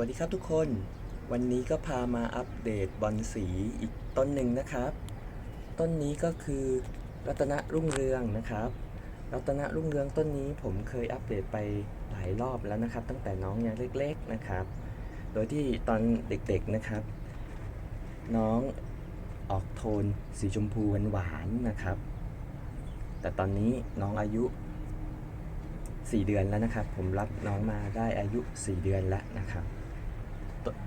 วัสดีครับทุกคน วันนี้ก็พามาอัปเดตบอลสีอีกต้นหนึ่งนะครับ ต้นนี้ก็คือรัตนรุ่งเรืองนะครับ รัตนรุ่งเรืองต้นนี้ผมเคยอัปเดตไปหลายรอบแล้วนะครับ ตั้งแต่น้องยังเล็ก ๆนะครับ โดยที่ตอนเด็กๆนะครับ น้องออกโทนสีชมพูหวานๆนะครับ แต่ตอนนี้น้องอายุ4 เดือนแล้วนะครับ ผมรับน้องมาได้อายุ 4 เดือนแล้วนะครับ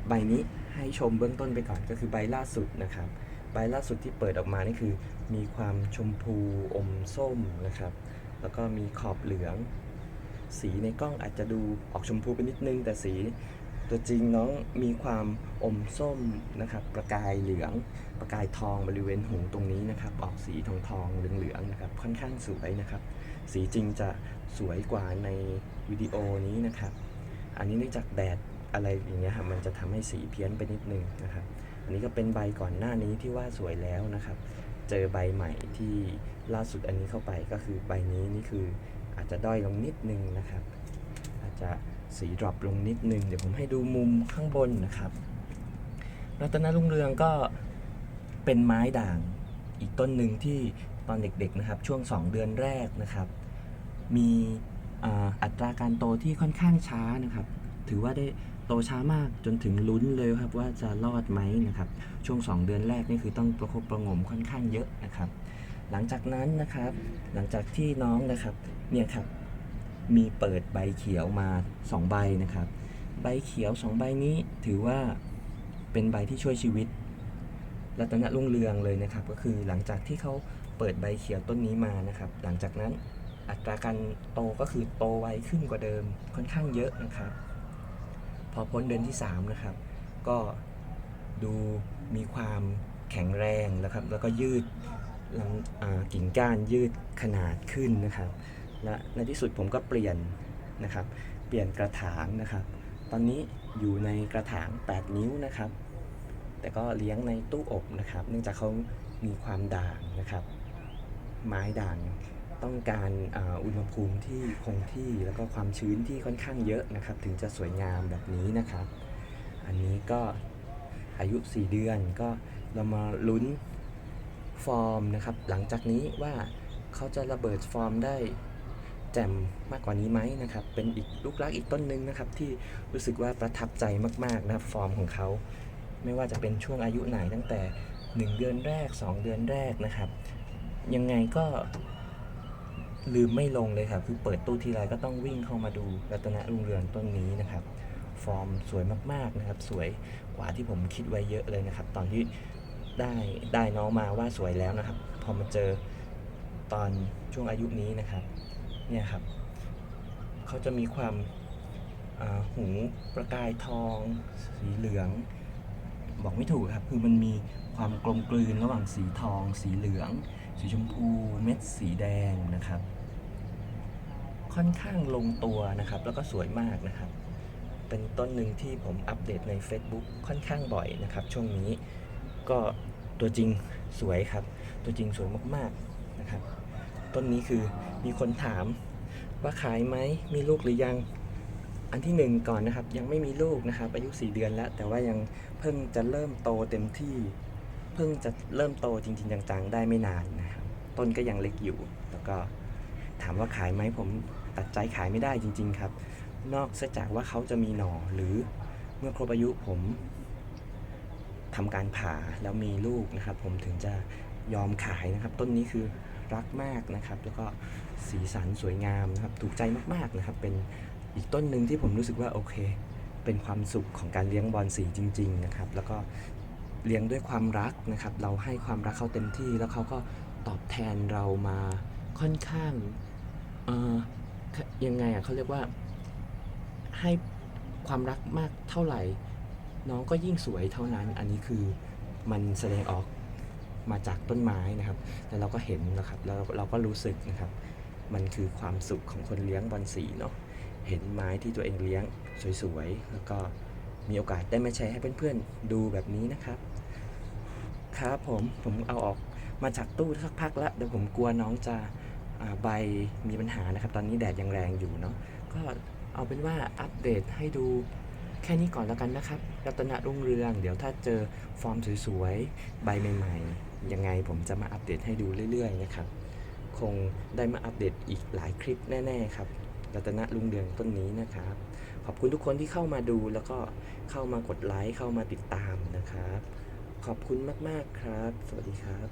ใบนี้ให้ชมเบื้องต้นไปก่อนก็คือใบล่าสุดนะครับ ใบล่าสุดที่เปิดออกมานี่คือ มีความชมพูอมส้มนะครับ แล้วก็มีขอบเหลือง สีในกล้องอาจจะดูออกชมพูไปนิดนึง แต่สีตัวจริงน้องมีความอมส้มนะครับ ประกายเหลือง ประกายทองบริเวณหูตรงนี้นะครับ ออกสีทองทองๆเหลืองๆนะครับ ค่อนข้างสวยนะครับ สีจริงจะสวยกว่าในวิดีโอนี้นะครับ อันนี้เนื่องจากแดด อะไรอย่างเงี้ยครับมันจะทำให้สีเพี้ยนไปนิดนึงนะครับ อันนี้ก็เป็นใบก่อนหน้านี้ที่ว่าสวยแล้วนะครับ เจอใบใหม่ที่ล่าสุดอันนี้เข้าไปก็คือใบนี้นี่คืออาจจะด้อยลงนิดนึงนะครับ อาจจะสีดรอปลงนิดนึงเดี๋ยวผมให้ดูมุมข้างบนนะครับรัตนรุ่งเรืองก็เป็นไม้ด่างอีกต้นหนึ่งที่ตอนเด็กๆนะครับช่วง 2 เดือนแรกนะครับ มีอัตราการโตที่ค่อนข้างช้านะครับ ถือว่าได้โตช้ามากจนถึงลุ้นเลยครับว่าจะรอดไหมนะครับ ช่วง 2 เดือนแรกนี่คือต้องประคบประงมค่อนข้างเยอะนะครับ หลังจากนั้นนะครับ หลังจากที่น้องนะครับเนี่ยครับมีเปิดใบเขียวมา 2 ใบนะครับ ใบเขียว 2 ใบนี้ถือว่าเป็นใบที่ช่วยชีวิตรัตนรุ่งเรืองเลยนะครับ ก็คือหลังจากที่เขาเปิดใบเขียวต้นนี้มานะครับ หลังจากนั้นอัตราการโตก็คือโตไวขึ้นกว่าเดิมค่อนข้างเยอะนะครับ พอพ้นเดือนที่ 3 นะครับ ก็ดูมีความแข็งแรงแล้วครับ แล้วก็ยืดลำกิ่งก้านยืดขนาดขึ้นนะครับ และในที่สุดผมก็เปลี่ยนนะครับ เปลี่ยนกระถางนะครับ ตอนนี้อยู่ในกระถาง 8 นิ้วนะครับ แต่ก็เลี้ยงในตู้อบนะครับ เนื่องจากเขามีความด่างนะครับ ไม้ด่าง ต้องการอุณหภูมิที่คงที่แล้วก็ความชื้นที่ค่อนข้างเยอะนะครับ ถึงจะสวยงามแบบนี้นะครับ อันนี้ก็อายุ 4 เดือนก็เรามาลุ้นฟอร์มนะครับ หลังจากนี้ว่าเขาจะระเบิดฟอร์มได้แจ่มมากกว่านี้ไหมนะครับ เป็นอีกลูกรักอีกต้นหนึ่งนะครับ ที่รู้สึกว่าประทับใจมากๆนะครับฟอร์มของเขา ไม่ว่าจะเป็นช่วงอายุไหนตั้งแต่ 1 เดือนแรก 2 เดือนแรกนะครับ ยังไงก็ ลืมไม่ลงเลยครับ คือเปิดตู้ทีไรก็ต้องวิ่งเข้ามาดูรัตนรุ่งเรืองต้นนี้นะครับ ฟอร์มสวยมากๆนะครับ สวยกว่าที่ผมคิดไว้เยอะเลยนะครับ ตอนที่ได้ได้น้องมาว่าสวยแล้วนะครับ พอมาเจอตอนช่วงอายุนี้นะครับ เนี่ยครับ เขาจะมีความหูประกายทอง สีเหลือง บอกไม่ถูกครับ คือมันมีความกลมกลืนระหว่างสีทอง สีเหลือง สีชมพู เม็ดสีแดงนะครับ ค่อนข้างลงตัวนะครับ แล้วก็สวยมากนะครับ เป็นต้นหนึ่งที่ผมอัปเดตใน Facebook ค่อนข้างบ่อยนะครับ ช่วงนี้ก็ตัวจริงสวยครับ ตัวจริงสวยมากๆนะครับ ต้นนี้คือมีคนถามว่าขายไหมมีลูกหรือยัง อันที่หนึ่งก่อนนะครับ ยังไม่มีลูกนะครับ อายุ 4 เดือนแล้ว แต่ว่ายังเพิ่งจะเริ่มโตเต็มที่ เพิ่งจะเริ่มโตจริงๆจังๆได้ไม่นานนะครับ ต้นก็ยังเล็กอยู่ แล้วก็ถามว่าขายไหมผมตัดใจขายไม่ได้จริง ๆ ครับ นอกจากว่าเขาจะมีหน่อหรือเมื่อครบอายุผมทำการผ่าแล้วมีลูกนะครับ ผมถึงจะยอมขายนะครับ ต้นนี้คือรักมากนะครับ แล้วก็สีสันสวยงามนะครับ ถูกใจมากๆนะครับ เป็น อีกต้นหนึ่งที่ผมรู้สึกว่าโอเค เป็นความสุขของการเลี้ยงบอลสีจริง ๆ นะครับ แล้วก็เลี้ยงด้วยความรักนะครับ เราให้ความรักเขาเต็มที่แล้วเขาก็ตอบแทนเรามาค่อนข้างยังไงอะเขาเรียกว่าให้ความรักมากเท่าไหร่ น้องก็ยิ่งสวยเท่านั้น อันนี้คือมันแสดงออกมาจากต้นไม้นะครับ แต่เราก็เห็นนะครับแล้วเราก็รู้สึกนะครับ มันคือความสุขของคนเลี้ยงบอลสีเนาะ เห็นไม้ที่ตัวเองเลี้ยงสวยๆ แล้วก็มีโอกาสได้มาแชร์ให้เพื่อนๆ ดูแบบนี้นะครับ ครับผมผมเอาออกมาจากตู้สักพักแล้วเดี๋ยวผมกลัวน้องจะใบมีปัญหานะครับ ตอนนี้แดดยังแรงอยู่เนาะก็เอาเป็นว่าอัปเดตให้ดูแค่นี้ก่อนแล้วกันนะครับ รัตนรุ่งเรือง เดี๋ยวถ้าเจอฟอร์มสวยๆ ใบใหม่ๆ ยังไงผมจะมาอัปเดตให้ดูเรื่อยๆนะครับ คงได้มาอัปเดตอีกหลายคลิปแน่ๆครับ รัตนลุงเดืองต้นนี้นะครับ ขอบคุณทุกคนที่เข้ามาดูแล้วก็เข้ามากดไลค์เข้ามาติดตามนะครับ ขอบคุณมาก ๆ ครับ สวัสดีครับ